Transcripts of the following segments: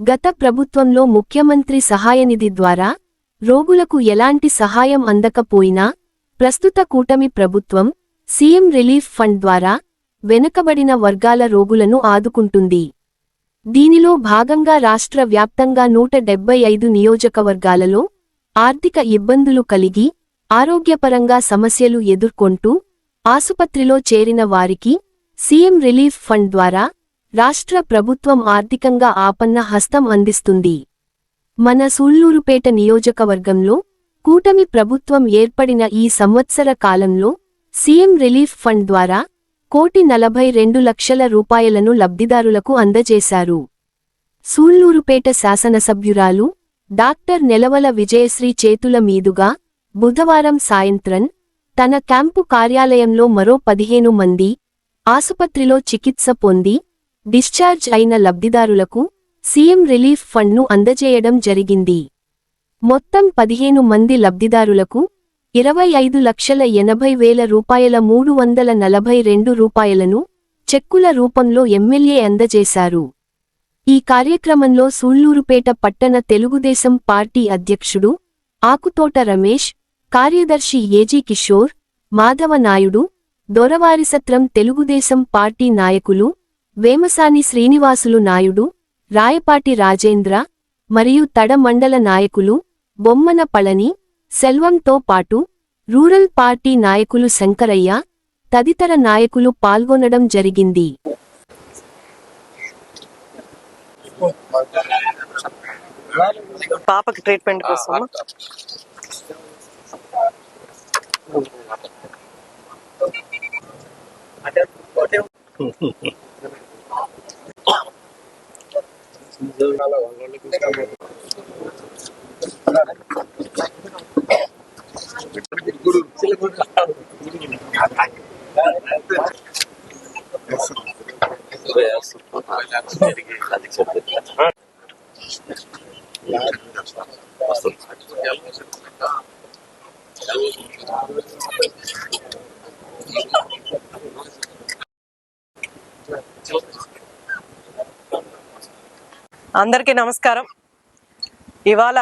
గత ప్రభుత్వంలో ముఖ్యమంత్రి సహాయనిధి ద్వారా రోగులకు ఎలాంటి సహాయం అందకపోయినా ప్రస్తుత కూటమి ప్రభుత్వం సీఎం రిలీఫ్ ఫండ్ ద్వారా వెనుకబడిన వర్గాల రోగులను ఆదుకుంటుంది. దీనిలో భాగంగా రాష్ట్ర వ్యాప్తంగా నూట డెబ్బై ఐదు నియోజకవర్గాలలో ఆర్థిక ఇబ్బందులు కలిగి ఆరోగ్యపరంగా సమస్యలు ఎదుర్కొంటూ ఆసుపత్రిలో చేరిన వారికి సీఎం రిలీఫ్ ఫండ్ ద్వారా రాష్ట్ర ప్రభుత్వం ఆర్థికంగా ఆపన్న హస్తం అందిస్తుంది. మన సూళ్ళూరుపేట నియోజకవర్గంలో కూటమి ప్రభుత్వం ఏర్పడిన ఈ సంవత్సర కాలంలో సీఎం రిలీఫ్ ఫండ్ ద్వారా కోటి నలభై రెండు లక్షల రూపాయలను లబ్ధిదారులకు అందజేశారు. సూళ్ళూరుపేట శాసనసభ్యురాలు డాక్టర్ నెలవల విజయశ్రీ చేతుల మీదుగా బుధవారం సాయంత్రం తన క్యాంపు కార్యాలయంలో మరో పదిహేను మంది ఆసుపత్రిలో చికిత్స పొంది డిశ్చార్జ్ అయిన లబ్ధిదారులకు సీఎం రిలీఫ్ ఫండ్ను అందజేయడం జరిగింది. మొత్తం పదిహేను మంది లబ్ధిదారులకు ఇరవై ఐదు లక్షల ఎనభై వేల రూపాయల మూడు వందల నలభై రెండు రూపాయలను చెక్కుల రూపంలో ఎమ్మెల్యే అందజేశారు. ఈ కార్యక్రమంలో సూళ్ళూరుపేట పట్టణ తెలుగుదేశం పార్టీ అధ్యక్షుడు ఆకుతోట రమేష్ కార్యదర్శి ఏజీ కిషోర్ మాధవ నాయుడు దొరవారిసత్రం తెలుగుదేశం పార్టీ నాయకులు వేమసాని శ్రీనివాసులు నాయుడు రాయపాటి రాజేంద్ర మరియు తడ మండల నాయకులు బొమ్మన పళని సెల్వంతో పాటు రూరల్ పార్టీ నాయకులు శంకరయ్య తదితర నాయకులు పాల్గొనడం జరిగింది. పాపకి ట్రీట్మెంట్ కోసం? వస్తుంది అందరికీ నమస్కారం. ఇవాళ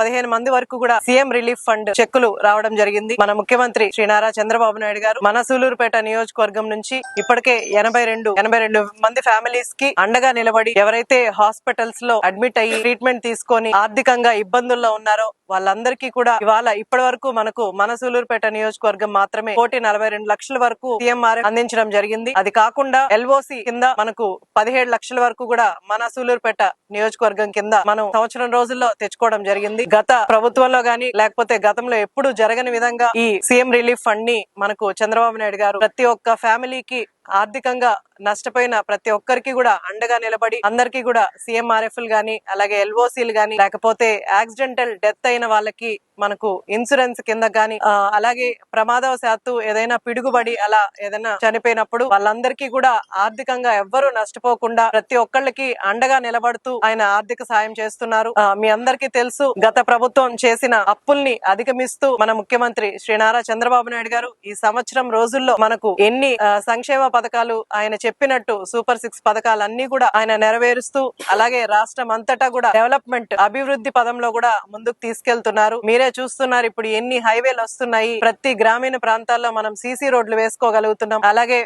పదిహేను మంది వరకు కూడా సీఎం రిలీఫ్ ఫండ్ చెక్కులు రావడం జరిగింది. మన ముఖ్యమంత్రి శ్రీ నారా చంద్రబాబు నాయుడు గారు మన సూలూరుపేట నియోజకవర్గం నుంచి ఇప్పటికే ఎనభై రెండు ఎనభై రెండు మంది ఫ్యామిలీస్కి అండగా నిలబడి ఎవరైతే హాస్పిటల్స్లో అడ్మిట్ అయ్యి ట్రీట్మెంట్ తీసుకొని ఆర్థికంగా ఇబ్బందుల్లో ఉన్నారో వాళ్ళందరికీ కూడా ఇవాళ ఇప్పటి వరకు మనకు మన సూలూరుపేట నియోజకవర్గం మాత్రమే కోటి నలభై రెండు లక్షల వరకు సీఎంఆర్ అందించడం జరిగింది. అది కాకుండా ఎల్ఓసి కింద మనకు పదిహేడు లక్షల వరకు కూడా మన సూలూరుపేట నియోజకవర్గం కింద మనం సంవత్సరం రోజుల్లో తెచ్చుకోవడం జరిగింది. గత ప్రభుత్వంలో గాని లేకపోతే గతంలో ఎప్పుడు జరగని విధంగా ఈ సీఎం రిలీఫ్ ఫండ్ని మనకు చంద్రబాబు నాయుడు గారు ప్రతి ఒక్క ఫ్యామిలీకి ఆర్థికంగా నష్టపోయిన ప్రతి ఒక్కరికి కూడా అండగా నిలబడి అందరికీ కూడా సిఎంఆర్ఎఫ్లు గాని అలాగే ఎల్ఓసీలు గాని లేకపోతే యాక్సిడెంటల్ డెత్ అయిన వాళ్ళకి మనకు ఇన్సూరెన్స్ కింద గాని అలాగే ప్రమాదవశాత్తు ఏదైనా పిడుగుబడి అలా ఏదైనా చనిపోయినప్పుడు వాళ్ళందరికీ కూడా ఆర్థికంగా ఎవ్వరూ నష్టపోకుండా ప్రతి ఒక్కళ్ళకి అండగా నిలబడుతూ ఆయన ఆర్థిక సాయం చేస్తున్నారు. మీ అందరికీ తెలుసు గత ప్రభుత్వం చేసిన అప్పుల్ని అధిగమిస్తూ మన ముఖ్యమంత్రి శ్రీ నారా చంద్రబాబు నాయుడు గారు ఈ సంవత్సరం రోజుల్లో మనకు ఎన్ని సంక్షేమ పథకాలు ఆయన చెప్పినట్టు సూపర్ సిక్స్ పథకాలు అన్ని కూడా ఆయన నెరవేరుస్తూ అలాగే రాష్ట్రం అంతటా కూడా డెవలప్మెంట్ అభివృద్ధి పదంలో కూడా ముందుకు తీసుకెళ్తున్నారు. మీరే చూస్తున్నారు ఇప్పుడు ఎన్ని హైవేలు వస్తున్నాయి. ప్రతి గ్రామీణ ప్రాంతాల్లో మనం సీసీ రోడ్లు వేసుకోగలుగుతున్నాం. అలాగే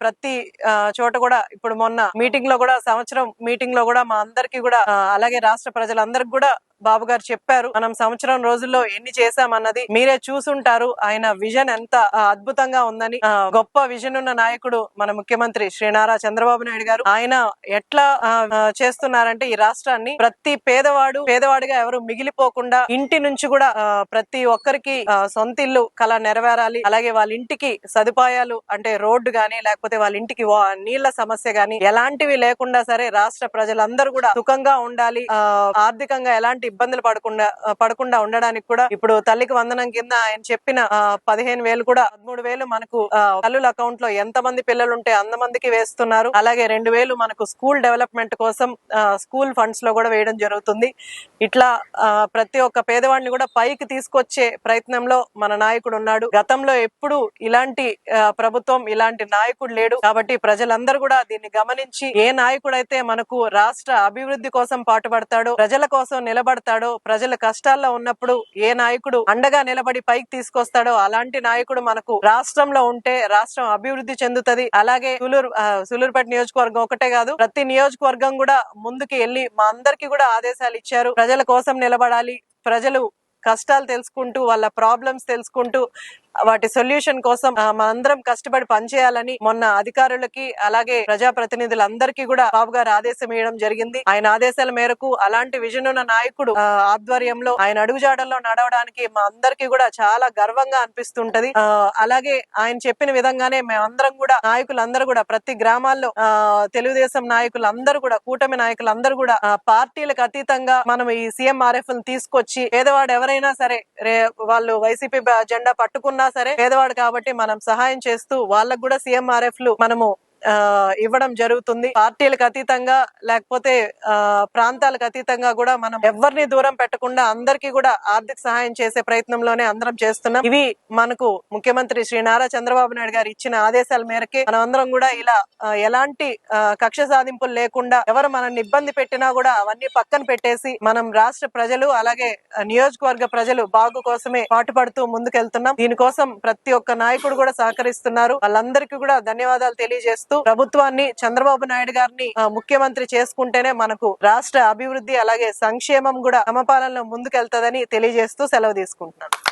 ప్రతి ఆ, చోట కూడా ఇప్పుడు మొన్న మీటింగ్లో కూడా సంవత్సరం మీటింగ్లో కూడా మా అందరికి కూడా అలాగే రాష్ట్ర ప్రజలందరికి కూడా బాబు గారు చెప్పారు. మనం సంవత్సరం రోజుల్లో ఎన్ని చేశామన్నది మీరే చూసుంటారు. ఆయన విజన్ ఎంత అద్భుతంగా ఉందని గొప్ప విజన్ ఉన్న నాయకుడు మన ముఖ్యమంత్రి శ్రీ నారా చంద్రబాబు నాయుడు గారు. ఆయన ఎట్లా ఆ, చేస్తున్నారంటే ఈ రాష్ట్రాన్ని ప్రతి పేదవాడు పేదవాడిగా ఎవరు మిగిలిపోకుండా ఇంటి నుంచి కూడా ప్రతి ఒక్కరికి సొంత ఇల్లు కళ నెరవేరాలి. అలాగే వాళ్ళ ఇంటికి సదుపాయాలు అంటే రోడ్డు గానీ లేకపోతే వాళ్ళ ఇంటికి వా- నీళ్ళ సమస్య గానీ ఎలాంటివి లేకుండా సరే రాష్ట్ర ప్రజలందరూ కూడా సుఖంగా ఉండాలి. ఆర్థికంగా ఎలాంటి ఇబ్బందులు పడకుండా పడకుండా ఉండడానికి కూడా ఇప్పుడు తల్లికి వందనం కింద ఆయన చెప్పిన పదిహేను వేలు కూడా పదమూడు వేలు మనకు ఆ, తల్లుల అకౌంట్లో ఎంత మంది పిల్లలు ఉంటే అంత మందికి వేస్తున్నారు. అలాగే రెండు వేలు మనకు స్కూల్ డెవలప్మెంట్ కోసం స్కూల్ ఫండ్స్లో కూడా వేయడం జరుగుతుంది. ఇట్లా ప్రతి ఒక్క పేదవాడిని కూడా పైకి తీసుకొచ్చే ప్రయత్నంలో మన నాయకుడు ఉన్నాడు. గతంలో ఎప్పుడు ఇలాంటి ఆ, ప్రభుత్వం ఇలాంటి అటువంటి నాయకుడు లేడు. కాబట్టి ప్రజలందరూ కూడా దీన్ని గమనించి ఏ నాయకుడైతే మనకు రాష్ట్ర అభివృద్ధి కోసం పాటుపడతాడో ప్రజల కోసం నిలబడతాడో ప్రజల కష్టాల్లో ఉన్నప్పుడు ఏ నాయకుడు అండగా నిలబడి పైకి తీసుకొస్తాడో అలాంటి నాయకుడు మనకు రాష్ట్రంలో ఉంటే రాష్ట్రం అభివృద్ధి చెందుతది. అలాగే సులూరు సులూరుపేట నియోజకవర్గం ఒకటే కాదు ప్రతి నియోజకవర్గం కూడా ముందుకు వెళ్ళి మా అందరికి కూడా ఆదేశాలు ఇచ్చారు. ప్రజల కోసం నిలబడాలి ప్రజలు కష్టాలు తెలుసుకుంటూ వాళ్ళ ప్రాబ్లమ్స్ తెలుసుకుంటూ వాటి సొల్యూషన్ కోసం మనందరం కష్టపడి పనిచేయాలని మొన్న అధికారులకి అలాగే ప్రజాప్రతినిధులందరికీ కూడా బాబు గారు ఆదేశం ఇవ్వడం జరిగింది. ఆయన ఆదేశాల మేరకు అలాంటి విజన్ ఉన్న నాయకుడు ఆధ్వర్యంలో ఆయన అడుగుజాడల్లో నడవడానికి మా అందరికీ కూడా చాలా గర్వంగా అనిపిస్తుంటది. ఆ, అలాగే ఆయన చెప్పిన విధంగానే మేమందరం కూడా నాయకులందరూ కూడా ప్రతి గ్రామాల్లో ఆ, తెలుగుదేశం నాయకులందరూ కూడా కూటమి నాయకులందరూ కూడా పార్టీలకు అతీతంగా మనం ఈ సీఎంఆర్ఎఫ్ తీసుకొచ్చి పేదవాడు ఎవరైనా సరే రే వాళ్ళు వైసీపీ జెండా పట్టుకున్న సరే పేదవాడు కాబట్టి మనం సహాయం చేస్తూ వాళ్ళకు కూడా సీఎంఆర్ఎఫ్లు మనము ఇవ్వడం జరుగుతుంది. పార్టీలకు అతీతంగా లేకపోతే ఆ, ప్రాంతాలకు అతీతంగా కూడా మనం ఎవరిని దూరం పెట్టకుండా అందరికీ కూడా ఆర్థిక సహాయం చేసే ప్రయత్నంలోనే అందరం చేస్తున్నాం. ఇవి మనకు ముఖ్యమంత్రి శ్రీ నారా చంద్రబాబు నాయుడు గారు ఇచ్చిన ఆదేశాల మేరకే మనం అందరం కూడా ఇలా ఎలాంటి కక్ష సాధింపులు లేకుండా ఎవరు మనల్ని ఇబ్బంది పెట్టినా కూడా అవన్నీ పక్కన పెట్టేసి మనం రాష్ట్ర ప్రజలు అలాగే నియోజకవర్గ ప్రజలు బాగు కోసమే పాటుపడుతూ ముందుకెళ్తున్నాం. దీనికోసం ప్రతి ఒక్క నాయకుడు కూడా సహకరిస్తున్నారు. వాళ్ళందరికీ కూడా ధన్యవాదాలు తెలియజేస్తూ ప్రభుత్వాన్ని చంద్రబాబు నాయుడు గారిని ముఖ్యమంత్రి చేసుకుంటేనే మనకు రాష్ట్ర అభివృద్ధి అలాగే సంక్షేమం కూడా సమపాలనలో ముందుకెళ్తదని తెలియజేస్తూ సెలవు తీసుకుంటున్నాను.